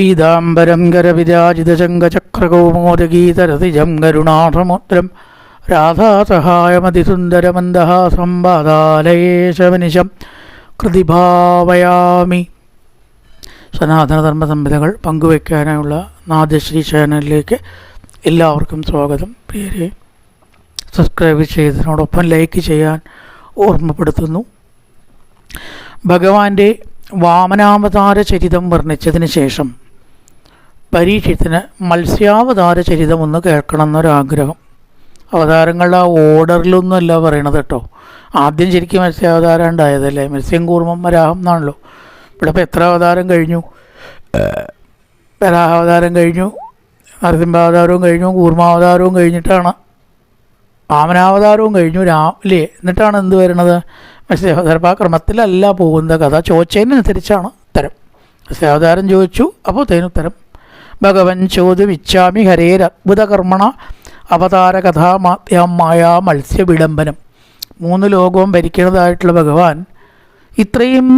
പീതാംബരം കരവിരാജിതശങ്കചക്രകൗമോദഗീതരതിജം കരുണാസമുദ്രം രാധാസഹായമതിസുന്ദരമന്ദഹാസം പാതാലയേശവനിശം കൃതിഭാവയാമി. സനാതനധർമ്മ സംഹിതകൾ പങ്കുവയ്ക്കാനുള്ള നാദശ്രീ ചാനലിലേക്ക് എല്ലാവർക്കും സ്വാഗതം. പ്രിയരെ സബ്സ്ക്രൈബ് ചെയ്തതിനോടൊപ്പം ലൈക്ക് ചെയ്യാൻ ഓർമ്മപ്പെടുത്തുന്നു. ഭഗവാന്റെ വാമനാവതാര ചരിതം വർണിച്ചതിന് ശേഷം പരീക്ഷത്തിന് മത്സ്യാവതാര ചരിതം ഒന്ന് കേൾക്കണം എന്നൊരാഗ്രഹം അവതാരങ്ങളുടെ ആ ഓർഡറിലൊന്നുമല്ല പറയണത് കേട്ടോ. ആദ്യം ശരിക്കും മത്സ്യാവതാരം ഉണ്ടായതല്ലേ മത്സ്യം കൂർമ്മം വരാഹം എന്നാണല്ലോ. ഇവിടെ ഇപ്പോൾ എത്ര അവതാരം കഴിഞ്ഞു? വരാഹാവതാരം കഴിഞ്ഞു നരസിംഹാവതാരവും കഴിഞ്ഞു കൂർമാവതാരവും കഴിഞ്ഞിട്ടാണ്. വാമനാവതാരവും കഴിഞ്ഞു രാവിലെ എന്നിട്ടാണ് എന്ത് വരുന്നത് മത്സ്യാവതാരം ആ ക്രമത്തിലല്ല പോകുന്ന കഥ. ചോദിച്ചതിനനുസരിച്ചാണ് ഉത്തരം. മത്സ്യാവതാരം ചോദിച്ചു അപ്പോൾ തേനുത്തരം ഭഗവൻ ചോദ്യമിച്ഛാമി ഹരേരത്ഭുതകർമ്മണ അവതാര കഥാമാത്യാമായ മത്സ്യവിളംബനം മൂന്ന് ലോകവും ഭരിക്കുന്നതായിട്ടുള്ള ഭഗവാൻ ഇത്രയും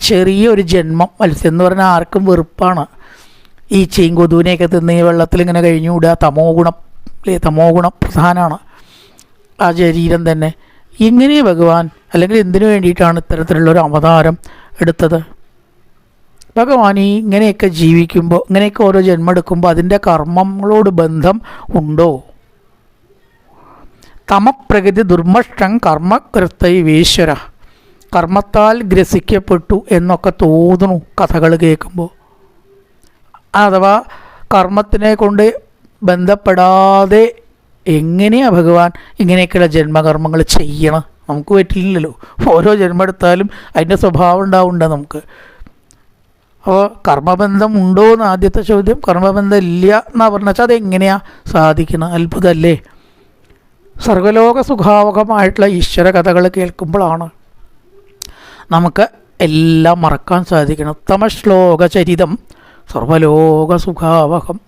ചെറിയ ഒരു ജന്മം മത്സ്യം എന്ന് പറഞ്ഞാൽ ആർക്കും വെറുപ്പാണ്. ഈ ചീൻ കൊതുവിനെയൊക്കെ തിന്ന് ഈ വെള്ളത്തിൽ ഇങ്ങനെ കഴിഞ്ഞുകൂടുക തമോ ഗുണം അല്ലേ? തമോ ഗുണം പ്രധാനമാണ് ആ ശരീരം തന്നെ. ഇങ്ങനെ ഭഗവാൻ അല്ലെങ്കിൽ എന്തിനു വേണ്ടിയിട്ടാണ് ഇത്തരത്തിലുള്ള ഒരു അവതാരം എടുത്തത്? ഭഗവാൻ ഈ ഇങ്ങനെയൊക്കെ ജീവിക്കുമ്പോൾ ഇങ്ങനെയൊക്കെ ഓരോ ജന്മം എടുക്കുമ്പോൾ അതിന്റെ കർമ്മങ്ങളോട് ബന്ധം ഉണ്ടോ? തമപ്രകൃതി ദുർമഷ്ടം കർമ്മകൃത്തൈ വീശ്വര. കർമ്മത്താൽ ഗ്രസിക്കപ്പെട്ടു എന്നൊക്കെ തോന്നുന്നു കഥകൾ കേൾക്കുമ്പോൾ അഥവാ കർമ്മത്തിനെ കൊണ്ട് ബന്ധപ്പെടാതെ എങ്ങനെയാണ് ഭഗവാൻ ഇങ്ങനെയൊക്കെയുള്ള ജന്മകർമ്മങ്ങൾ ചെയ്യണം? നമുക്ക് പറ്റില്ലല്ലോ. ഓരോ ജന്മം എടുത്താലും അതിന്റെ സ്വഭാവം ഉണ്ടാവുന്നുണ്ട് നമുക്ക്? അപ്പോൾ കർമ്മബന്ധം ഉണ്ടോ എന്ന് ആദ്യത്തെ ചോദ്യം. കർമ്മബന്ധം ഇല്ല എന്നാ പറഞ്ഞാൽ അതെങ്ങനെയാണ് സാധിക്കുന്നത് അത്ഭുതമല്ലേ സർവലോക സുഖാവകമായിട്ടുള്ള ഈശ്വര കഥകൾ കേൾക്കുമ്പോഴാണ് നമുക്ക് എല്ലാം മറക്കാൻ സാധിക്കണം ഉത്തമ ശ്ലോക ചരിതം സർവലോക സുഖാവഹം.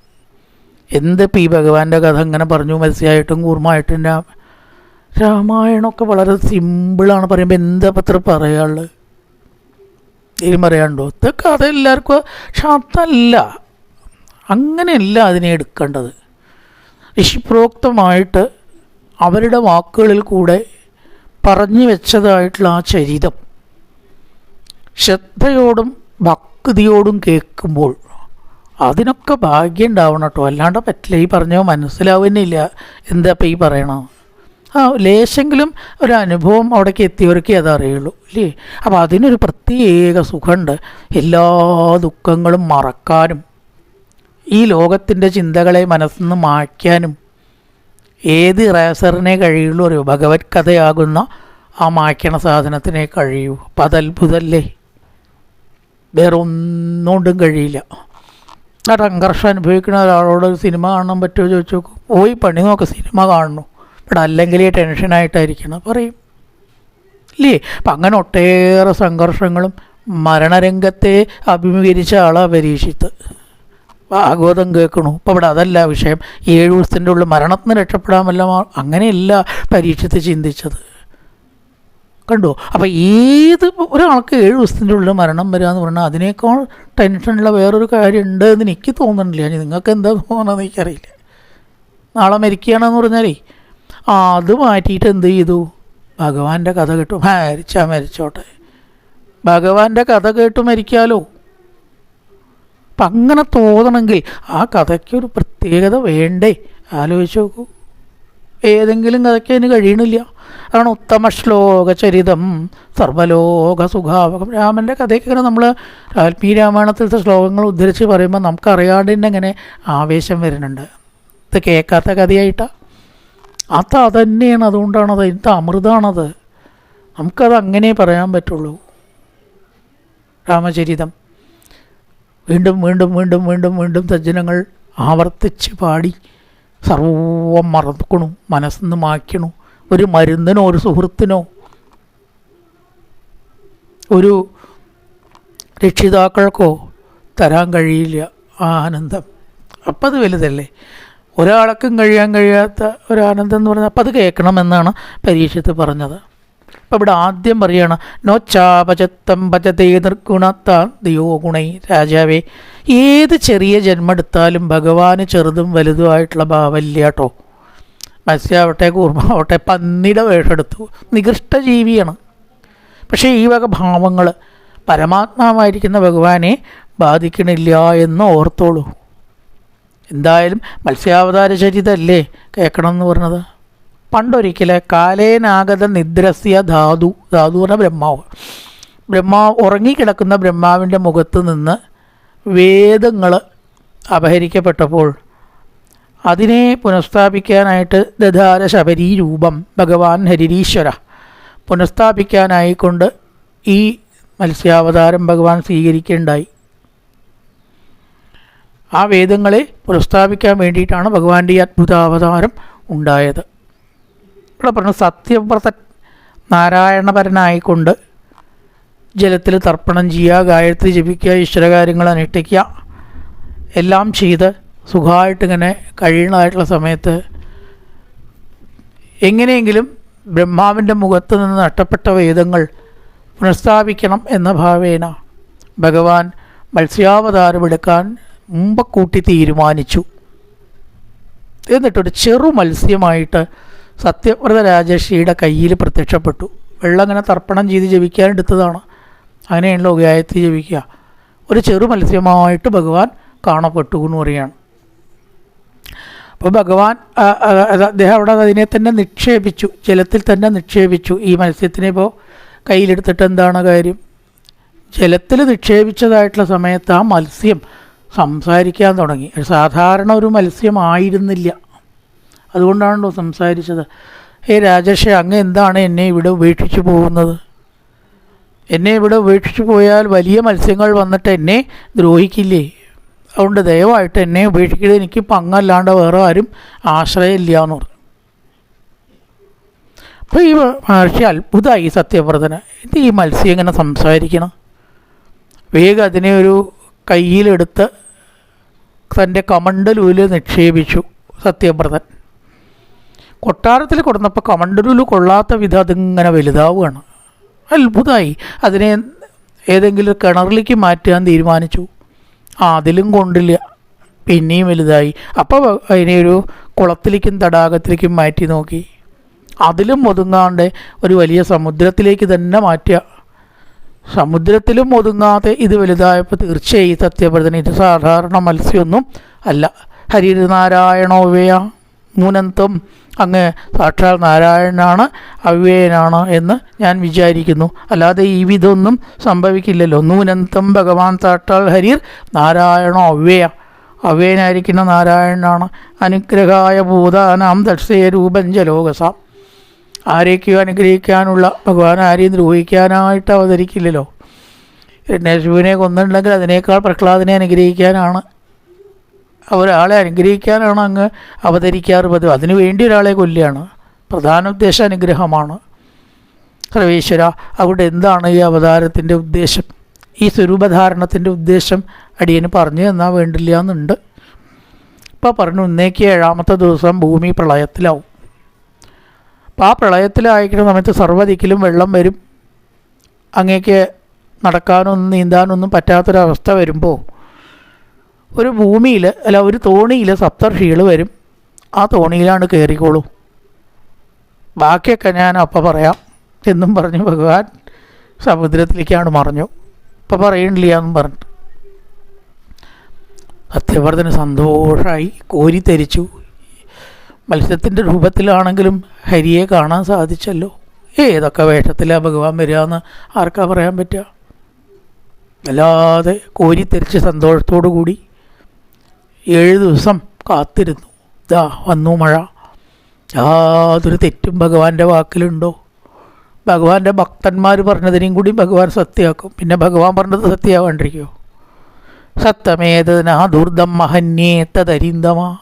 എന്ത് പി ഭഗവാന്റെ കഥ ഇങ്ങനെ പറഞ്ഞു? മത്സ്യമായിട്ടും കൂർമ്മമായിട്ടും രാമ രാമായണമൊക്കെ വളരെ സിമ്പിളാണ് പറയുമ്പോൾ എന്താ പത്ര പറയാനുള്ളത്? ഇതിലും ഇതൊക്കെ ഇത് കഥ എല്ലാവർക്കും പക്ഷെ അതല്ല അങ്ങനെയല്ല അതിനെ എടുക്കേണ്ടത്. ഋഷിപ്രോക്തമായിട്ട് അവരുടെ വാക്കുകളിൽ കൂടെ പറഞ്ഞു വെച്ചതായിട്ടുള്ള ആ ചരിതം. ശ്രദ്ധയോടും ഭക്തിയോടും കേൾക്കുമ്പോൾ അതിനൊക്കെ ഭാഗ്യം ഉണ്ടാവണം കേട്ടോ. അല്ലാണ്ട് പറ്റില്ല ഈ പറഞ്ഞോ മനസ്സിലാവുന്നില്ല. എന്താ ഇപ്പം ഈ പറയണോ ലേശെങ്കിലും ഒരു അനുഭവം അവിടേക്ക് എത്തിയവർക്കേ അതറിയുള്ളൂ അല്ലേ അപ്പോൾ അതിനൊരു പ്രത്യേക സുഖമുണ്ട്. എല്ലാ ദുഃഖങ്ങളും മറക്കാനും ഈ ലോകത്തിന്റെ ചിന്തകളെ മനസ്സിൽ നിന്ന് മായ്ക്കാനും ഏത് റേസറിനെ കഴിയുള്ളൂ ഒരു ഭഗവത് കഥയാകുന്ന ആ മായ്ക്കണ സാധനത്തിനെ കഴിയൂ. അപ്പം അതത്ഭുതല്ലേ വേറെ ഒന്നുകൊണ്ടും കഴിയില്ല. ആ സംഘർഷം അനുഭവിക്കുന്ന ഒരാളോട് സിനിമ കാണാൻ പറ്റുമോ ചോദിച്ചു പോയി പണി നോക്കാം സിനിമ കാണുന്നു ഇവിടെ അല്ലെങ്കിൽ ടെൻഷനായിട്ടായിരിക്കണം. പറയും. ഇല്ലേ? അപ്പം അങ്ങനെ ഒട്ടേറെ സംഘർഷങ്ങളും മരണരംഗത്തെ അഭിമുഖീകരിച്ച ആളാണ് പരീക്ഷിത്ത്. ഭാഗവതം കേൾക്കണു. ഇപ്പം ഇവിടെ അതല്ല വിഷയം. ഏഴ് ദിവസത്തിന്റെ ഉള്ളിൽ മരണത്തിന് രക്ഷപ്പെടാമല്ല അങ്ങനെയല്ല പരീക്ഷത്ത് ചിന്തിച്ചത്. കണ്ടോ? അപ്പം ഏത് ഒരാൾക്ക് ഏഴ് ദിവസത്തിന്റെ ഉള്ളിൽ മരണം വരിക എന്ന് പറഞ്ഞാൽ അതിനേക്കാൾ ടെൻഷനുള്ള വേറൊരു കാര്യം ഉണ്ട് എന്ന് എനിക്ക് തോന്നുന്നില്ല. നിങ്ങൾക്ക് എന്താ തോന്നണമെന്ന് എനിക്കറിയില്ല. നാളെ മരിക്കുകയാണെന്ന് പറഞ്ഞാലേ അത് മാറ്റിയിട്ട് എന്ത് ചെയ്തു? ഭഗവാന്റെ കഥ കേട്ടു. മരിച്ചാ മരിച്ചോട്ടെ. ഭഗവാന്റെ കഥ കേട്ടു മരിക്കാലോ? അപ്പം അങ്ങനെ തോന്നണമെങ്കിൽ ആ കഥയ്ക്കൊരു പ്രത്യേകത വേണ്ടേ? ആലോചിച്ച് നോക്കൂ. ഏതെങ്കിലും കഥയ്ക്ക് അതിന് കഴിയണില്ല. അതാണ് ഉത്തമ ശ്ലോക ചരിതം. സർവലോക സുഖാവകം. രാമന്റെ കഥയൊക്കെ ഇങ്ങനെ നമ്മൾ ആത്മീയ രാമായണത്തിലത്തെ ശ്ലോകങ്ങൾ ഉദ്ധരിച്ച് പറയുമ്പോൾ നമുക്കറിയാണ്ട് തന്നെ ഇങ്ങനെ ആവേശം വരുന്നുണ്ട്. ഇത് കേൾക്കാത്ത കഥയായിട്ടാണ് അത് അതന്നെയാണ് അതുകൊണ്ടാണത്. എന്ത് അമൃതാണത്. നമുക്കത് അങ്ങനെ പറയാൻ പറ്റുള്ളൂ. രാമചരിതം. വീണ്ടും വീണ്ടും വീണ്ടും വീണ്ടും വീണ്ടും സജ്ജനങ്ങൾ ആവർത്തിച്ച് പാടി സർവം മറക്കണു മനസ്സിന്ന് മാക്കണു ഒരു മരുന്നിനോ ഒരു സുഹൃത്തിനോ ഒരു രക്ഷിതാക്കൾക്കോ തരാൻ കഴിയില്ല ആ ആനന്ദം. അപ്പം അത് വലുതല്ലേ? ഒരാൾക്കും കഴിയാൻ കഴിയാത്ത ഒരു ആനന്ദം എന്ന് പറഞ്ഞാൽ അപ്പം അത് കേൾക്കണമെന്നാണ് പരീക്ഷത്ത് പറഞ്ഞത്. അപ്പം ഇവിടെ ആദ്യം പറയാണ് നോ ചാപചത്തം ഭജതേ നിർഗുണത്താന്തിയോ ഗുണൈ രാജാവേ. ഏത് ചെറിയ ജന്മം എടുത്താലും ഭഗവാന് ചെറുതും വലുതുമായിട്ടുള്ള ഭാവമില്ല കേട്ടോ മത്സ്യാവട്ടെ കൂർമാവട്ടെ പന്നിയുടെ വേഷമെടുത്തു നികൃഷ്ട ജീവിയാണ്. പക്ഷേ ഈ വക ഭാവങ്ങൾ പരമാത്മാവായിരിക്കുന്ന ഭഗവാനെ ബാധിക്കണില്ല എന്ന് ഓർത്തോളൂ. എന്തായാലും മത്സ്യാവതാര ചരിതല്ലേ കേൾക്കണം എന്ന് പറഞ്ഞത്? പണ്ടൊരിക്കലെ കാലേനാഗത നിദ്രസ്യ ധാതു ധാതു പറഞ്ഞ ബ്രഹ്മാവ്. ബ്രഹ്മാവ് ഉറങ്ങിക്കിടക്കുന്ന ബ്രഹ്മാവിന്റെ മുഖത്ത് നിന്ന് വേദങ്ങൾ അപഹരിക്കപ്പെട്ടപ്പോൾ അതിനെ പുനഃസ്ഥാപിക്കാനായിട്ട് ദധാര ശബരീ രൂപം ഭഗവാൻ ഹരിരീശ്വര പുനഃസ്ഥാപിക്കാനായിക്കൊണ്ട് ഈ മത്സ്യാവതാരം ഭഗവാൻ സ്വീകരിക്കുകയുണ്ടായി ആ വേദങ്ങളെ പ്രസ്താവിക്കാൻ വേണ്ടിയിട്ടാണ് ഭഗവാന്റെ ഈ അത്ഭുതാവതാരം ഉണ്ടായത്. ഇവിടെ പറഞ്ഞു സത്യവ്രത നാരായണപരനായിക്കൊണ്ട് ജലത്തിൽ തർപ്പണം ചെയ്യുക ഗായത്രി ജപിക്കുക ഈശ്വരകാര്യങ്ങൾ അനുഷ്ഠിക്കുക എല്ലാം ചെയ്ത് സുഖമായിട്ടിങ്ങനെ കഴിയണതായിട്ടുള്ള സമയത്ത് എങ്ങനെയെങ്കിലും ബ്രഹ്മാവിന്റെ മുഖത്ത് നിന്ന് നഷ്ടപ്പെട്ട വേദങ്ങൾ പുനഃസ്ഥാപിക്കണം എന്ന ഭാവേന ഭഗവാൻ മത്സ്യാവതാരമെടുക്കാൻ മുമ്പ് കൂട്ടി തീരുമാനിച്ചു. എന്നിട്ടൊരു ചെറു മത്സ്യമായിട്ട് സത്യവ്രത രാജശ്രീയുടെ കയ്യിൽ പ്രത്യക്ഷപ്പെട്ടു. വെള്ളം അങ്ങനെ തർപ്പണം ചെയ്ത് ജപിക്കാൻ എടുത്തതാണ് അങ്ങനെയാണല്ലോ ഗായത്രി ജപിക്കുക. ഒരു ചെറു മത്സ്യമായിട്ട് ഭഗവാൻ കാണപ്പെട്ടു എന്ന് പറയുകയാണ് അപ്പോൾ ഭഗവാൻ അദ്ദേഹം അവിടെ അതിനെ തന്നെ നിക്ഷേപിച്ചു. ജലത്തിൽ തന്നെ നിക്ഷേപിച്ചു. ഈ മത്സ്യത്തിനെ ഇപ്പോൾ കയ്യിലെടുത്തിട്ട് എന്താണ് കാര്യം? ജലത്തിൽ നിക്ഷേപിച്ചതായിട്ടുള്ള സമയത്ത് ആ മത്സ്യം സംസാരിക്കാൻ തുടങ്ങി. സാധാരണ ഒരു മത്സ്യമായിരുന്നില്ല. അതുകൊണ്ടാണല്ലോ സംസാരിച്ചത്. ഏ രാജേഷേ അങ്ങ് എന്താണ് എന്നെ ഇവിടെ ഉപേക്ഷിച്ച് പോകുന്നത്? എന്നെ ഇവിടെ ഉപേക്ഷിച്ച് പോയാൽ വലിയ മത്സ്യങ്ങൾ വന്നിട്ട് എന്നെ ദ്രോഹിക്കില്ലേ? അതുകൊണ്ട് ദയവായിട്ട് എന്നെ ഉപേക്ഷിക്കരുത്. എനിക്ക് പങ്ങല്ലാണ്ട് വേറെ ആരും ആശ്രയമില്ല എന്ന് പറഞ്ഞു. അപ്പോൾ ഈ മഹർഷി അത്ഭുതമായി സത്യവ്രതന് ഇത് ഈ മത്സ്യം ഇങ്ങനെ സംസാരിക്കണം. വേഗം അതിനെ ഒരു കയ്യിലെടുത്ത് തന്റെ കമണ്ടലൂൽ നിക്ഷേപിച്ചു സത്യവ്രതൻ കൊട്ടാരത്തിൽ കൊടുന്നപ്പോൾ കമണ്ടലൂൽ കൊള്ളാത്ത വിധം അതിങ്ങനെ വലുതാവുകയാണ്. അത്ഭുതമായി അതിനെ ഏതെങ്കിലും കിണറിലേക്ക് മാറ്റാൻ തീരുമാനിച്ചു. ആ അതിലും കൊണ്ടില്ല. പിന്നെയും വലുതായി. അപ്പോൾ അതിനെ ഒരു കുളത്തിലേക്കും തടാകത്തിലേക്കും മാറ്റി നോക്കി. അതിലും ഒതുങ്ങാണ്ട് ഒരു വലിയ സമുദ്രത്തിലേക്ക് തന്നെ മാറ്റുക. സമുദ്രത്തിലും ഒതുങ്ങാതെ ഇത് വലുതായപ്പോൾ തീർച്ചയായും സത്യപ്രതിന് ഇത് സാധാരണ മത്സ്യമൊന്നും അല്ല. ഹരിനാരായണോവയ മൂനന്തം. അങ്ങ് സാക്ഷാൽ നാരായണനാണ് അവ്യയനാണ് എന്ന് ഞാൻ വിചാരിക്കുന്നു. അല്ലാതെ ഈ വിധമൊന്നും സംഭവിക്കില്ലല്ലോ. നൂനന്തം ഭഗവാൻ സാക്ഷാൽ ഹരിർ നാരായണോ അവ്യയ. അവ്യയനായിരിക്കുന്ന നാരായണനാണ് അനുഗ്രഹായ ഭൂതാനാം ദക്ഷയ രൂപം ജലോകസാം ആരേക്കും അനുഗ്രഹിക്കാനുള്ള ഭഗവാൻ ആരെയും ദ്രോഹിക്കാനായിട്ട് അവതരിക്കില്ലല്ലോ. രണ്യേശുവിനെ കൊന്നിട്ടുണ്ടെങ്കിൽ അതിനേക്കാൾ പ്രഹ്ലാദിനെ അനുഗ്രഹിക്കാനാണ്. ഒരാളെ അനുഗ്രഹിക്കാനാണ് അങ്ങ് അവതരിക്കാറ് പതിവ്. അതിനു വേണ്ടി ഒരാളെ കൊല്ലുകയാണ്. പ്രധാന ഉദ്ദേശം അനുഗ്രഹമാണ്. സർവേശ്വര അവിടെ എന്താണ് ഈ അവതാരത്തിന്റെ ഉദ്ദേശം? ഈ സ്വരൂപധാരണത്തിന്റെ ഉദ്ദേശം അടിയന് പറഞ്ഞു തന്നാൽ വേണ്ടില്ല എന്നുണ്ട്. ഇപ്പോൾ പറഞ്ഞു ഇന്നേക്ക് ഏഴാമത്തെ ദിവസം ഭൂമി പ്രളയത്തിലാവും. അപ്പോൾ ആ പ്രളയത്തിലായിരിക്കുന്ന സമയത്ത് സർവദിക്കിലും വെള്ളം വരും. അങ്ങേക്ക് നടക്കാനൊന്നും നീന്താനൊന്നും പറ്റാത്തൊരവസ്ഥ വരുമ്പോൾ ഒരു ഭൂമിയിൽ അല്ല ഒരു തോണിയിൽ സപ്തർഷികൾ വരും. ആ തോണിയിലാണ് കയറിക്കോളൂ ബാക്കിയൊക്കെ ഞാൻ അപ്പം പറയാം എന്നും പറഞ്ഞു ഭഗവാൻ സമുദ്രത്തിലേക്കാണ് മറഞ്ഞു. ഇപ്പം പറയണില്ല എന്നും പറഞ്ഞു സത്യവർദ്ധന സന്തോഷമായി കോരിത്തരിച്ചു മത്സ്യത്തിന്റെ രൂപത്തിലാണെങ്കിലും ഹരിയെ കാണാൻ സാധിച്ചല്ലോ. ഏതൊക്കെ വേഷത്തിലാ ഭഗവാൻ വരിക എന്ന് ആർക്കാ പറയാൻ പറ്റുക അല്ലാതെ കോരിത്തെരിച്ച് സന്തോഷത്തോടു കൂടി ഏഴ് ദിവസം കാത്തിരുന്നു. ദാ വന്നു മഴ. യാതൊരു തെറ്റും ഭഗവാന്റെ വാക്കിലുണ്ടോ? ഭഗവാന്റെ ഭക്തന്മാർ പറഞ്ഞതിനെയും കൂടി ഭഗവാൻ സത്യമാക്കും. പിന്നെ ഭഗവാൻ പറഞ്ഞത് സത്യമാവാണ്ടിരിക്കുമോ സത്യമേതനാ ദുർദം മഹന്യേത്തരിന്തമ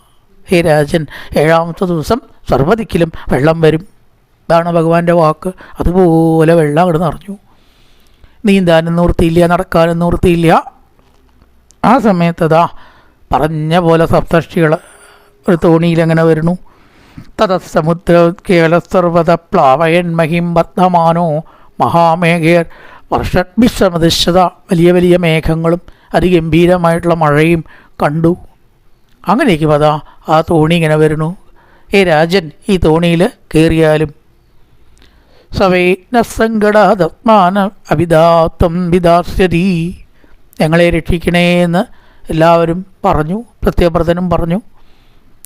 ഹേ രാജൻ ഏഴാമത്തെ ദിവസം സർവദിക്കിലും വെള്ളം വരും. ഇതാണ് ഭഗവാന്റെ വാക്ക്. അതുപോലെ വെള്ളം അങ്ങോട്ട് നിറഞ്ഞു. നീന്താനും നിവൃത്തിയില്ല നടക്കാനും നിവൃത്തിയില്ല. ആ സമയത്ത് അതാ പറഞ്ഞ പോലെ സപ്തർഷികൾ ഒരു തോണിയിൽ അങ്ങനെ വരുന്നു തതസമുദ്രേലസർവത പ്ലാവയൻ മഹിം വർദ്ധമാനോ മഹാമേഘേർ. വർഷഭിശ്രമദിശത വലിയ വലിയ മേഘങ്ങളും അതിഗംഭീരമായിട്ടുള്ള മഴയും കണ്ടു. അങ്ങനെയൊക്കെ അതാ ആ തോണി ഇങ്ങനെ വരുന്നു. ഏ രാജൻ ഈ തോണിയിൽ കയറിയാലും സവൈനസങ്കടാത്മാന അഭിതാത്വം വിദാസ്യതി. ഞങ്ങളെ രക്ഷിക്കണേ എന്ന് എല്ലാവരും പറഞ്ഞു പ്രത്യപ്രതനും പറഞ്ഞു.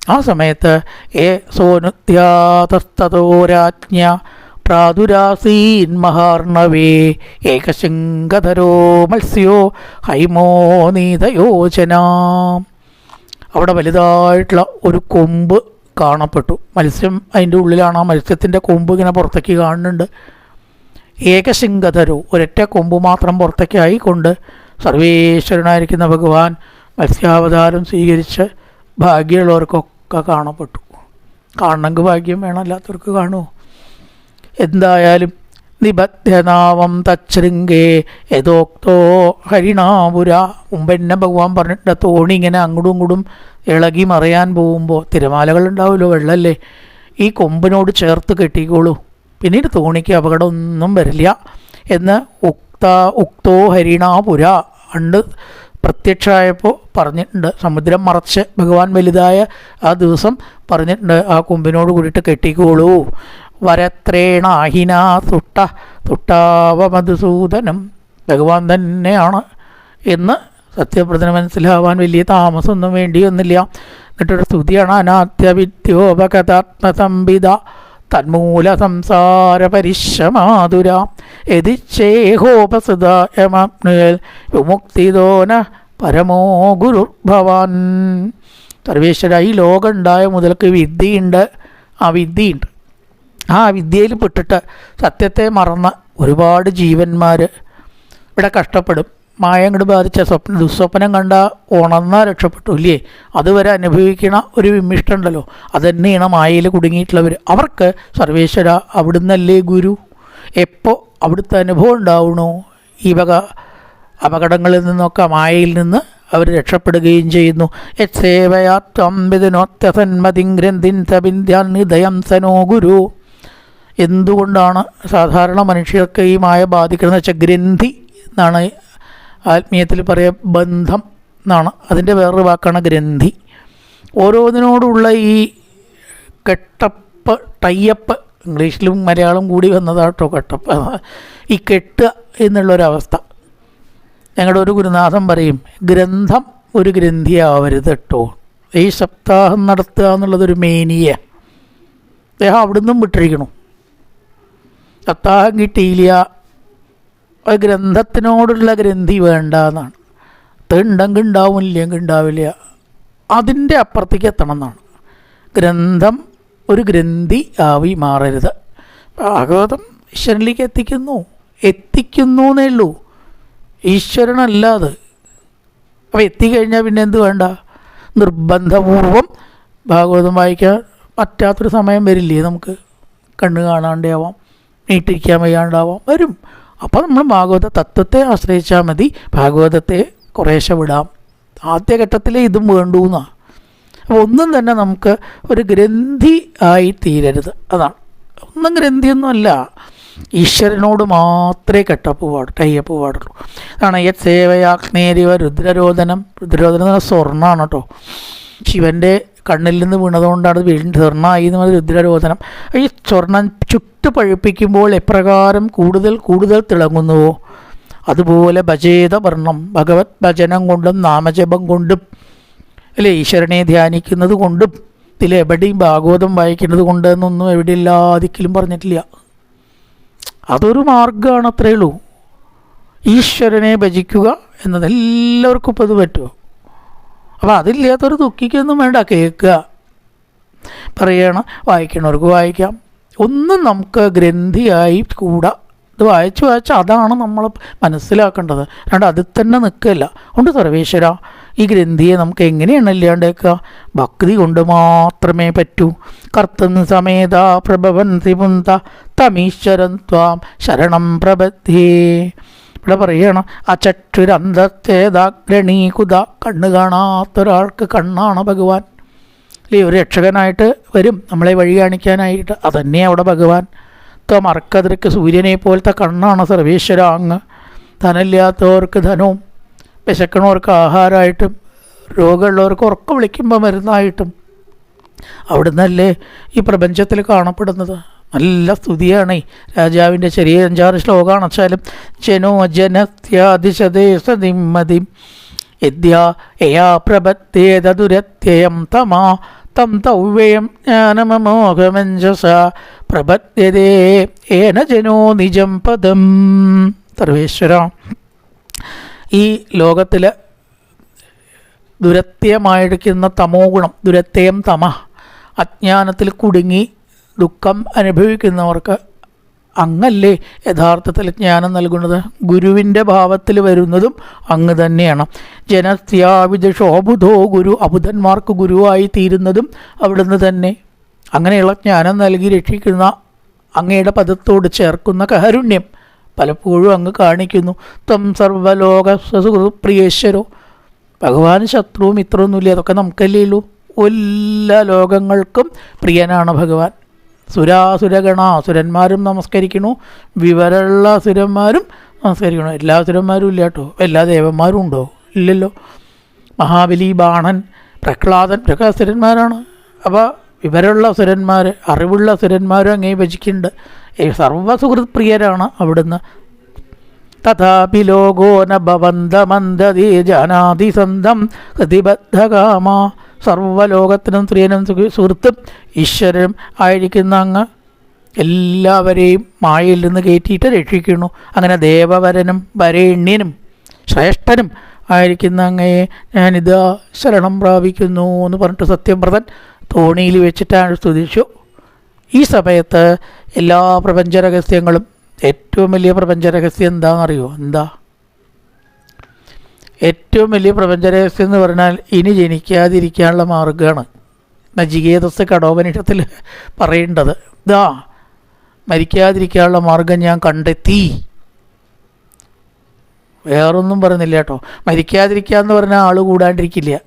ആ സമയത്ത് ഏ സോനുദ്യാതസ്തോ രാജ്ഞ പ്രാദുരാസീൻ മഹാർണവേ ഏകശങ്കധരോ മത്സ്യോ ഹൈമോ നീതയോജനാം. അവിടെ വലുതായിട്ടുള്ള ഒരു കൊമ്പ് കാണപ്പെട്ടു. മത്സ്യം അതിന്റെ ഉള്ളിലാണ്. ആ മത്സ്യത്തിന്റെ കൊമ്പ് ഇങ്ങനെ പുറത്തേക്ക് കാണുന്നുണ്ട്. ഏകശൃംഗധരു ഒരൊറ്റ കൊമ്പ് മാത്രം പുറത്തേക്കായി കൊണ്ട് സർവേശ്വരനായിരിക്കുന്ന ഭഗവാൻ മത്സ്യാവതാരം സ്വീകരിച്ച് ഭാഗ്യമുള്ളവർക്കൊക്കെ കാണപ്പെട്ടു. കാണണമെങ്കിൽ ഭാഗ്യം വേണം അല്ലാത്തവർക്ക് കാണുമോ? എന്തായാലും നിബദ്ധനാവം തച്ഛൃംഗേ യഥോക്തോ ഹരിണാപുര. മുമ്പെന്നെ ഭഗവാൻ പറഞ്ഞിട്ട് തോണി ഇങ്ങനെ അങ്ങോട്ടും ഇങ്ങോട്ടും ഇളകി മറയാൻ പോകുമ്പോൾ തിരമാലകൾ ഉണ്ടാവുമല്ലോ വെള്ളമല്ലേ ഈ കൊമ്പിനോട് ചേർത്ത് കെട്ടിക്കോളൂ. പിന്നീട് തോണിക്ക് അപകടമൊന്നും വരില്ല എന്ന് ഉക്ത ഉക്തോ ഹരിണാപുര അണ്ട് പ്രത്യക്ഷമായപ്പോൾ പറഞ്ഞിട്ടുണ്ട്. സമുദ്രം മറച്ച് ഭഗവാൻ വലുതായ ആ ദിവസം പറഞ്ഞിട്ടുണ്ട് ആ കൊമ്പിനോട് കൂടിയിട്ട് കെട്ടിക്കോളൂ. വരത്രേണാഹിന തുട്ട തുട്ടാവ മധുസൂദനം ഭഗവാൻ തന്നെയാണ് എന്ന് സത്യപ്രതിന് മനസ്സിലാവാൻ വലിയ താമസമൊന്നും വേണ്ടിയൊന്നുമില്ല. എന്നിട്ടൊരു സ്തുതിയാണ് അനാത്യവിദ്യോപകഥാത്മസംവിധ തന്മൂല സംസാര പരിശ്രമാതുര. വിമുക്തിദോന പരമോ ഗുരുർഭവാൻ. സർവേശ്വര ഈ ലോകം ഉണ്ടായ മുതൽക്ക് വിദ്യയുണ്ട് ആ വിദ്യയുണ്ട്. ആ വിദ്യയിൽ പെട്ടിട്ട് സത്യത്തെ മറന്ന ഒരുപാട് ജീവന്മാർ ഇവിടെ കഷ്ടപ്പെടും. മായ അങ്ങോട്ട് ബാധിച്ച സ്വപ്ന ദുസ്വപ്നം കണ്ട ഉണർന്നാൽ രക്ഷപ്പെട്ടു ഇല്ലേ? അതുവരെ അനുഭവിക്കണ ഒരു വിമിഷ്ടമുണ്ടല്ലോ അതുതന്നെയാണ് മായയിൽ കുടുങ്ങിയിട്ടുള്ളവർ അവർക്ക് സർവേശ്വര അവിടുന്നല്ലേ ഗുരു? എപ്പോൾ അവിടുത്തെ അനുഭവം ഉണ്ടാവണോ? ഈ വക അപകടങ്ങളിൽ നിന്നൊക്കെ മായയിൽ നിന്ന് അവർ രക്ഷപ്പെടുകയും ചെയ്യുന്നു. യത്സേവയാത്വംബിദിനോത്യസന്മതിഗ്രന്ഥിൻ സബിന്ധ്യാൻ നിദയം സനോ ഗുരു. എന്തുകൊണ്ടാണ് സാധാരണ മനുഷ്യർക്ക് ഈ മായ ബാധിക്കുന്നത് വെച്ചാൽ ഗ്രന്ഥി എന്നാണ് ആത്മീയത്തിൽ പറയുക ബന്ധം എന്നാണ്. അതിന്റെ വേറൊരു വാക്കാണ് ഗ്രന്ഥി. ഓരോന്നിനോടുള്ള ഈ കെട്ടപ്പ് ടൈയപ്പ് ഇംഗ്ലീഷിലും മലയാളം കൂടി വന്നതാട്ടോ കെട്ടപ്പ്. ഈ കെട്ടുക എന്നുള്ളൊരവസ്ഥ. ഞങ്ങളുടെ ഒരു ഗുരുനാഥൻ പറയും ഗ്രന്ഥം ഒരു ഗ്രന്ഥിയാവരുത് കേട്ടോ. ഈ സപ്താഹം നടത്തുക എന്നുള്ളതൊരു മേനിയ. അദ്ദേഹം അവിടുന്നും വിട്ടിരിക്കണം. സപ്താഹം കിട്ടിയില്ല ഒരു ഗ്രന്ഥത്തിനോടുള്ള ഗ്രന്ഥി വേണ്ട എന്നാണ് തെണ്ടെങ്കിൽ ഉണ്ടാവും ഇല്ലെങ്കിൽ ഉണ്ടാവില്ല അതിന്റെ അപ്പുറത്തേക്ക് എത്തണം എന്നാണ് ഗ്രന്ഥം ഒരു ഗ്രന്ഥി ആവി മാറരുത്. ഭാഗവതം ഈശ്വരനിലേക്ക് എത്തിക്കുന്നു. എത്തിക്കുന്നു എന്നേ ഉള്ളൂ ഈശ്വരനല്ലാതെ. അപ്പോൾ എത്തിക്കഴിഞ്ഞാൽ പിന്നെ എന്ത് വേണ്ട? നിർബന്ധപൂർവം ഭാഗവതം വായിക്കാൻ പറ്റാത്തൊരു സമയം വരില്ലേ നമുക്ക്? കണ്ണ് കാണാണ്ടാവാം. നീട്ടിരിക്കാൻ വയ്യാണ്ടാവാം. വരും. അപ്പോൾ നമ്മൾ ഭാഗവത തത്വത്തെ ആശ്രയിച്ചാൽ മതി. ഭാഗവതത്തെ കുറേശ്ശെ വിടാം. ആദ്യഘട്ടത്തിൽ ഇതും വേണ്ടു എന്നാണ് അപ്പോൾ ഒന്നും തന്നെ നമുക്ക് ഒരു ഗ്രന്ഥി ആയി തീരരുത്. അതാണ്. ഒന്നും ഗ്രന്ഥിയൊന്നും അല്ല. ഈശ്വരനോട് മാത്രമേ കെട്ടപ്പ് പാടു ടൈയപ്പ് പാടുള്ളൂ. അതാണ് യത് സേവയാഗ്നേരിവ രുദ്രരോധനം രുദ്രരോധനം സ്വർണമാണ് കേട്ടോ. ശിവന്റെ കണ്ണിൽ നിന്ന് വീണതുകൊണ്ടാണ് വീണ്ടും സ്വർണമായി എന്ന് പറഞ്ഞ രുദ്രരോധനം ഈ സ്വർണം ചുട്ട് പഴുപ്പിക്കുമ്പോൾ എപ്രകാരം കൂടുതൽ കൂടുതൽ തിളങ്ങുന്നുവോ? അതുപോലെ ഭജേത വർണം ഭഗവത് ഭജനം കൊണ്ടും നാമജപം കൊണ്ടും അല്ലെ ഈശ്വരനെ ധ്യാനിക്കുന്നത് കൊണ്ടും ഇതിലെവിടെയും ഭാഗവതം വായിക്കുന്നത് കൊണ്ട് എന്നൊന്നും എവിടെ ഇല്ലാതിക്കലും പറഞ്ഞിട്ടില്ല. അതൊരു മാർഗമാണ് അത്രയേ ഉള്ളൂ. ഈശ്വരനെ ഭജിക്കുക എന്നത് എല്ലാവർക്കും ഇപ്പോൾ ഇത് പറ്റുമോ? അപ്പോൾ അതില്ലാത്തൊരു ദുഃഖിക്കൊന്നും വേണ്ട കേൾക്കുക. പറയണം വായിക്കണവർക്ക് വായിക്കാം. ഒന്നും നമുക്ക് ഗ്രന്ഥിയായി കൂടാ. ഇത് വായിച്ച് വായിച്ച് അതാണ് നമ്മൾ മനസ്സിലാക്കേണ്ടത്. അല്ലാണ്ട് അതിൽ തന്നെ നിൽക്കില്ല ഉണ്ട് സർവേശ്വര ഈ ഗ്രന്ഥിയെ നമുക്ക് എങ്ങനെയാണ് ഇല്ലാണ്ടേക്കുക? ഭക്തി കൊണ്ട് മാത്രമേ പറ്റൂ. കർത്തുന്ന സമേത പ്രഭവൻ സിമുന്ത തമീശ്വരൻ ത്വാം ശരണം പ്രബദ്ധേ ഇവിടെ പറയുകയാണ് അചക്ഷുരന്തത്തേതാഗ്രണീകുത കണ്ണ് കാണാത്തൊരാൾക്ക് കണ്ണാണ് ഭഗവാൻ. അല്ലേ ഒരു രക്ഷകനായിട്ട് വരും നമ്മളെ വഴി കാണിക്കാനായിട്ട്. അതന്നെ അവിടെ ഭഗവാൻ. മറക്കതിരക്ക് സൂര്യനെ പോലത്തെ കണ്ണാണ് സർവേശ്വര അങ്ങ്. ധനമില്ലാത്തവർക്ക് ധനവും വിശക്കണവർക്ക് ആഹാരമായിട്ടും രോഗമുള്ളവർക്ക് ഉറക്കം വിളിക്കുമ്പോൾ മരുന്നായിട്ടും. അവിടുന്നല്ലേ ഈ പ്രപഞ്ചത്തിൽ കാണപ്പെടുന്നത്? നല്ല സ്തുതിയാണ് രാജാവിന്റെ ചെറിയ അഞ്ചാറ് ശ്ലോകമാണ്. വെച്ചാലും ജനോ യയാ പ്രപത്തേതദുരത്യയം തമാ തം തൗവ്യയം ജ്ഞാനമോഹമഞ്ജസ പ്രപത്യതേ ഏന ജനോ നിജം പദം. സർവേശ്വര. ഈ ലോകത്തിൽ ദുരത്യമായിരിക്കുന്ന തമോ ഗുണം ദുരത്യയം തമ. അജ്ഞാനത്തിൽ കുടുങ്ങി ദുഃഖം അനുഭവിക്കുന്നവർക്ക് അങ്ങല്ലേ യഥാർത്ഥത്തിൽ ജ്ഞാനം നൽകുന്നത്? ഗുരുവിന്റെ ഭാവത്തിൽ വരുന്നതും അങ്ങ് തന്നെയാണ്. ജനസ്യാവിധോബുധോ ഗുരു അബുധന്മാർക്ക് ഗുരുവായി തീരുന്നതും അവിടുന്ന് തന്നെ. അങ്ങനെയുള്ള ജ്ഞാനം നൽകി രക്ഷിക്കുന്ന അങ്ങയുടെ പദത്തോട് ചേർക്കുന്ന കാരുണ്യം പലപ്പോഴും അങ്ങ് കാണിക്കുന്നു. തം സർവലോക സുഹൃപ്രിയേശ്വരോ ഭഗവാൻ ശത്രുവും ഇത്രയൊന്നുമില്ല. അതൊക്കെ നമുക്കല്ലേ ഉള്ളൂ. എല്ലാ ലോകങ്ങൾക്കും പ്രിയനാണ് ഭഗവാൻ. സുരാസുരഗണ സുരന്മാരും നമസ്കരിക്കണു വിവരമുള്ള സുരന്മാരും നമസ്കരിക്കണു എല്ലാ സുരന്മാരും ഇല്ല കേട്ടോ. എല്ലാ ദേവന്മാരും ഉണ്ടോ? ഇല്ലല്ലോ. മഹാബലി ബാണൻ പ്രഹ്ലാദൻ ഇതൊക്കെ സുരന്മാരാണ്. അപ്പോൾ വിവരമുള്ള സുരന്മാർ അറിവുള്ള സുരന്മാരും അങ്ങേ ഭജിക്കുന്നുണ്ട്. ഈ സർവസുഹൃത് പ്രിയരാണ് അവിടുന്ന്. തഥാപി ലോകോ ന ജാനാതിസന്ധം ഹൃതിബദ്ധകാമ സർവലോകത്തിനും സുഖ- സുഹൃത്തും ഈശ്വരനും ആയിരിക്കുന്ന അങ്ങ് എല്ലാവരെയും മായയിൽ നിന്ന് കയറ്റിയിട്ട് രക്ഷിക്കുന്നു. അങ്ങനെ ദേവവരനും വരേണ്യനും ശ്രേഷ്ഠനും ആയിരിക്കുന്ന അങ്ങയെ ഞാനിതാ ശരണം പ്രാപിക്കുന്നു എന്ന് പറഞ്ഞിട്ട് സത്യവ്രതൻ തോണിയിൽ വെച്ചിട്ടാണ് സ്തുതിച്ചു. ഈ സമയത്ത് എല്ലാ പ്രപഞ്ച രഹസ്യങ്ങളും ഏറ്റവും വലിയ പ്രപഞ്ച രഹസ്യം എന്താണെന്നറിയോ? എന്താ? ഏറ്റവും വലിയ പ്രപഞ്ച രഹസ്യം എന്ന് പറഞ്ഞാൽ ഇനി ജനിക്കാതിരിക്കാനുള്ള മാർഗമാണ് നജികേതസ് കടോപനിഷത്തിൽ പറയേണ്ടത്. ഇതാ മരിക്കാതിരിക്കാനുള്ള മാർഗം ഞാൻ കണ്ടെത്തി. വേറൊന്നും പറയുന്നില്ല കേട്ടോ. മരിക്കാതിരിക്കുക എന്ന് പറഞ്ഞാൽ ആൾ കൂടാണ്ടിരിക്കില്ല.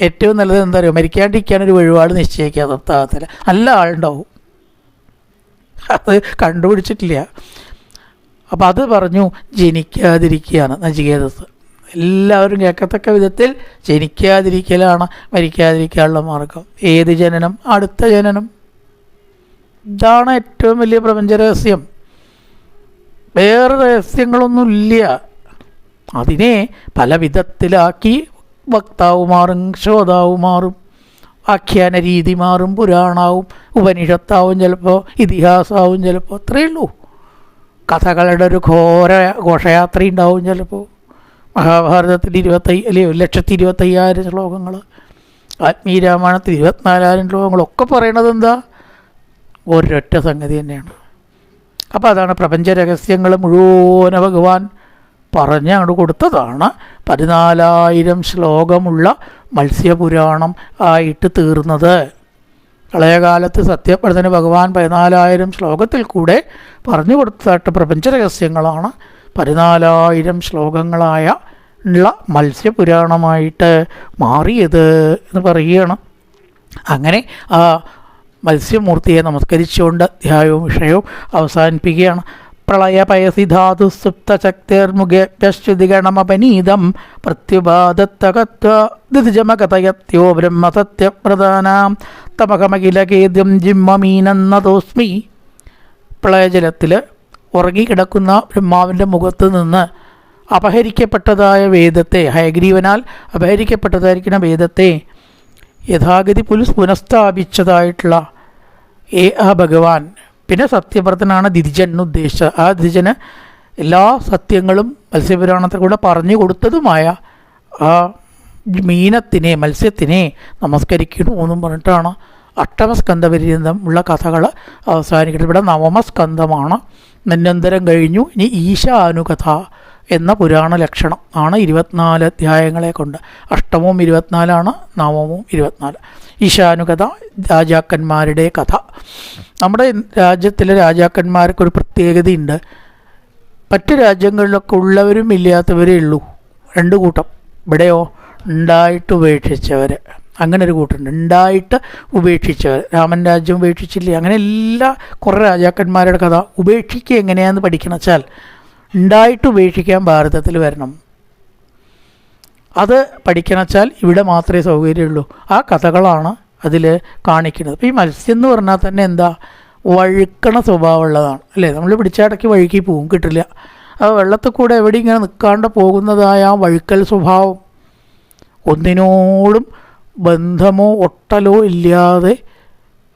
ഏറ്റവും നല്ലത് എന്താ പറയുക മരിക്കാണ്ടിരിക്കാനൊരു വഴിപാട് നിശ്ചയിക്കുക. സപ്താഹത്തിൽ നല്ല ആളുണ്ടാവും. അത് കണ്ടുപിടിച്ചിട്ടില്ല. അപ്പം അത് പറഞ്ഞു ജനിക്കാതിരിക്കുകയാണ് നചികേതസ്. എല്ലാവരും കേൾക്കത്തക്ക വിധത്തിൽ ജനിക്കാതിരിക്കലാണ് മരിക്കാതിരിക്കാനുള്ള മാർഗം. ഏത് ജനനം? അടുത്ത ജനനം. ഇതാണ് ഏറ്റവും വലിയ പ്രപഞ്ച രഹസ്യം. വേറെ രഹസ്യങ്ങളൊന്നുമില്ല. അതിനെ പല വിധത്തിലാക്കി വക്താവ് മാറും ശ്രോതാവ് മാറും ആഖ്യാന രീതി മാറും പുരാണാവും ഉപനിഷത്താവും ചിലപ്പോൾ ഇതിഹാസമാവും ചിലപ്പോൾ അത്രയേ ഉള്ളൂ. കഥകളുടെ ഒരു ഘോര ഘോഷയാത്ര ഉണ്ടാവും ചിലപ്പോൾ മഹാഭാരതത്തിൽ ഇരുപത്തൈ അല്ലേ ഒരു ലക്ഷത്തി ഇരുപത്തയ്യായിരം ശ്ലോകങ്ങൾ ആത്മീയ രാമായണത്തിൽ ഇരുപത്തിനാലായിരം ശ്ലോകങ്ങളൊക്കെ പറയണത് എന്താ? ഒരൊറ്റ സംഗതി തന്നെയാണ്. അപ്പോൾ അതാണ് പ്രപഞ്ച രഹസ്യങ്ങൾ മുഴുവൻ ഭഗവാൻ പറഞ്ഞ് അങ്ങോട്ട് കൊടുത്തതാണ്. പതിനാലായിരം ശ്ലോകമുള്ള മത്സ്യപുരാണം ആയിട്ട് തീർന്നത്. പ്രളയകാലത്ത് സത്യപ്രതന് ഭഗവാൻ പതിനാലായിരം ശ്ലോകത്തിൽ കൂടെ പറഞ്ഞു കൊടുത്തതായിട്ട് പ്രപഞ്ച രഹസ്യങ്ങളാണ്. പതിനാലായിരം ശ്ലോകങ്ങളായ ഉള്ള മത്സ്യപുരാണമായിട്ട് മാറിയത് എന്ന് പറയുകയാണ്. അങ്ങനെ ആ മത്സ്യമൂർത്തിയെ നമസ്കരിച്ചുകൊണ്ട് അധ്യായവും വിഷയവും അവസാനിപ്പിക്കുകയാണ്. പ്രളയപയസിധാതു സുപ്തശക്തിർമുഖേഭ്യശ്രുതിഗണമപനീതം പ്രത്യുപാദത്തകത്വദിജമകതയത്യോ ബ്രഹ്മസത്യപ്രധാനാം തമകമകിലകേദ്യം ജിമ്മമീനെന്നതോസ്മി. പ്രളയജലത്തിൽ ഉറങ്ങിക്കിടക്കുന്ന ബ്രഹ്മാവിന്റെ മുഖത്ത് നിന്ന് അപഹരിക്കപ്പെട്ടതായ വേദത്തെ ഹയഗ്രീവനാൽ അപഹരിക്കപ്പെട്ടതായിരിക്കുന്ന വേദത്തെ യഥാഗതി പുലിസ് പുനഃസ്ഥാപിച്ചതായിട്ടുള്ള ഏ ആ ഭഗവാൻ. പിന്നെ സത്യവ്രതനാണ് ദിതിജൻ എന്നുദ്ദേശിച്ചത് ആ ദിതിജന് എല്ലാ സത്യങ്ങളും മത്സ്യപുരാണത്തിൽ കൂടെ പറഞ്ഞു കൊടുത്തതുമായ ആ മീനത്തിനെ മത്സ്യത്തിനെ നമസ്കരിക്കുന്നു എന്നും പറഞ്ഞിട്ടാണ് അഷ്ടമസ്കന്ധപര്യന്തം ഉള്ള കഥകൾ അവസാനിക്കുന്നത്. ഇവിടെ നവമസ്കന്ധമാണ്. നിന്നന്തരം കഴിഞ്ഞു. ഇനി ഈശാനുകഥ എന്ന പുരാണ ലക്ഷണം ആണ് ഇരുപത്തിനാല് അധ്യായങ്ങളെ കൊണ്ട്. അഷ്ടമവും ഇരുപത്തിനാലാണ് നവമവും ഇരുപത്തിനാല്. ഈശാനുകഥ രാജാക്കന്മാരുടെ കഥ. നമ്മുടെ രാജ്യത്തിലെ രാജാക്കന്മാർക്ക് ഒരു പ്രത്യേകതയുണ്ട്. മറ്റ് രാജ്യങ്ങളിലൊക്കെ ഉള്ളവരും ഇല്ലാത്തവരേ ഉള്ളൂ. രണ്ട് കൂട്ടം. ഇവിടെയോ ഉണ്ടായിട്ട് ഉപേക്ഷിച്ചവർ അങ്ങനെ ഒരു കൂട്ടുണ്ട്. ഉണ്ടായിട്ട് ഉപേക്ഷിച്ചവർ. രാമൻ രാജ്യം ഉപേക്ഷിച്ചില്ലേ? അങ്ങനെ എല്ലാ കുറേ രാജാക്കന്മാരുടെ കഥ ഉപേക്ഷിക്കുക എങ്ങനെയാന്ന് പഠിക്കണം വെച്ചാൽ ഉണ്ടായിട്ട് ഉപേക്ഷിക്കാൻ ഭാരതത്തിൽ വരണം. അത് പഠിക്കണം വെച്ചാൽ ഇവിടെ മാത്രമേ സൗകര്യമുള്ളൂ. ആ കഥകളാണ് അതിൽ കാണിക്കുന്നത്. അപ്പോൾ ഈ മത്സ്യം എന്ന് പറഞ്ഞാൽ തന്നെ എന്താ? വഴുക്കണ സ്വഭാവമുള്ളതാണ്. അല്ലേ? നമ്മൾ പിടിച്ചടക്കി വഴുക്കി പോവും കിട്ടില്ല. ആ വെള്ളത്തിൽ കൂടെ എവിടെ ഇങ്ങനെ നിൽക്കാണ്ട് പോകുന്നതായ ആ വഴുക്കൽ സ്വഭാവം ഒന്നിനോടും ബന്ധമോ ഒട്ടലോ ഇല്ലാതെ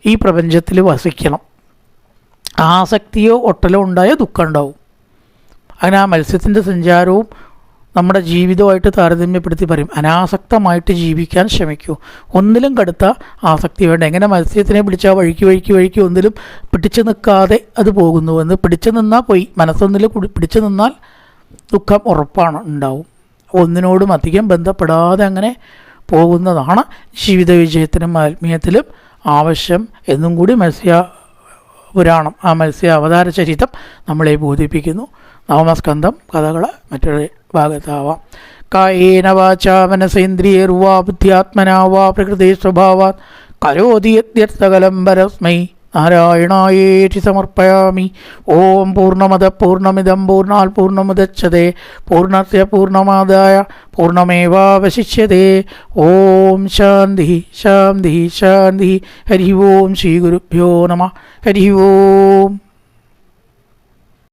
ഈ പ്രപഞ്ചത്തിൽ വസിക്കണം. ആസക്തിയോ ഒട്ടലോ ഉണ്ടായ ദുഃഖം ഉണ്ടാവും. അങ്ങനെ ആ മത്സ്യത്തിന്റെ സഞ്ചാരവും നമ്മുടെ ജീവിതമായിട്ട് താരതമ്യപ്പെടുത്തി പറയും. അനാസക്തമായിട്ട് ജീവിക്കാൻ ശ്രമിക്കൂ. ഒന്നിലും കടുത്ത ആസക്തി വേണ്ട. എങ്ങനെ മത്സ്യത്തിനെ പിടിച്ചാൽ വഴുക്കി വഴുക്കി വഴുക്കി ഒന്നിലും പിടിച്ചു നിൽക്കാതെ അത് പോകുന്നു എന്ന് പിടിച്ചു നിന്നാൽ പോയി. മനസ്സൊന്നിൽ പിടിച്ചു നിന്നാൽ ദുഃഖം ഉറപ്പാണ് ഉണ്ടാവും. ഒന്നിനോടും അധികം ബന്ധപ്പെടാതെ അങ്ങനെ പോകുന്നതാണ് ജീവിത വിജയത്തിനും ആത്മീയത്തിലും ആവശ്യം എന്നും കൂടി മത്സ്യ പുരാണം ആ മത്സ്യ അവതാര ചരിത്രം നമ്മളെ ബോധിപ്പിക്കുന്നു. നവമസ്കന്ധം കഥകൾ മറ്റൊരു ഭാഗത്താവാം. കായേന വാച മനസേന്ദ്രിയർവാ ബുദ്ധ്യാത്മനാ പ്രകൃതി സ്വഭാവാ കരോതി യത്യർത്ഥകലം പരസ്മൈ നാരായണായേറ്റി സമർപ്പയാമി. ഓം പൂർണമത പൂർണമിതം പൂർണാൽ പൂർണമുദച്ഛതേ പൂർണസ്യ പൂർണമാദായ പൂർണമേവാവശിഷ്യതേ ഓം ശാന്തി ശാന്തി ശാന്തി. ഹരി ഓം ശ്രീ ഗുരുഭ്യോ നമ. ഹരി ഓം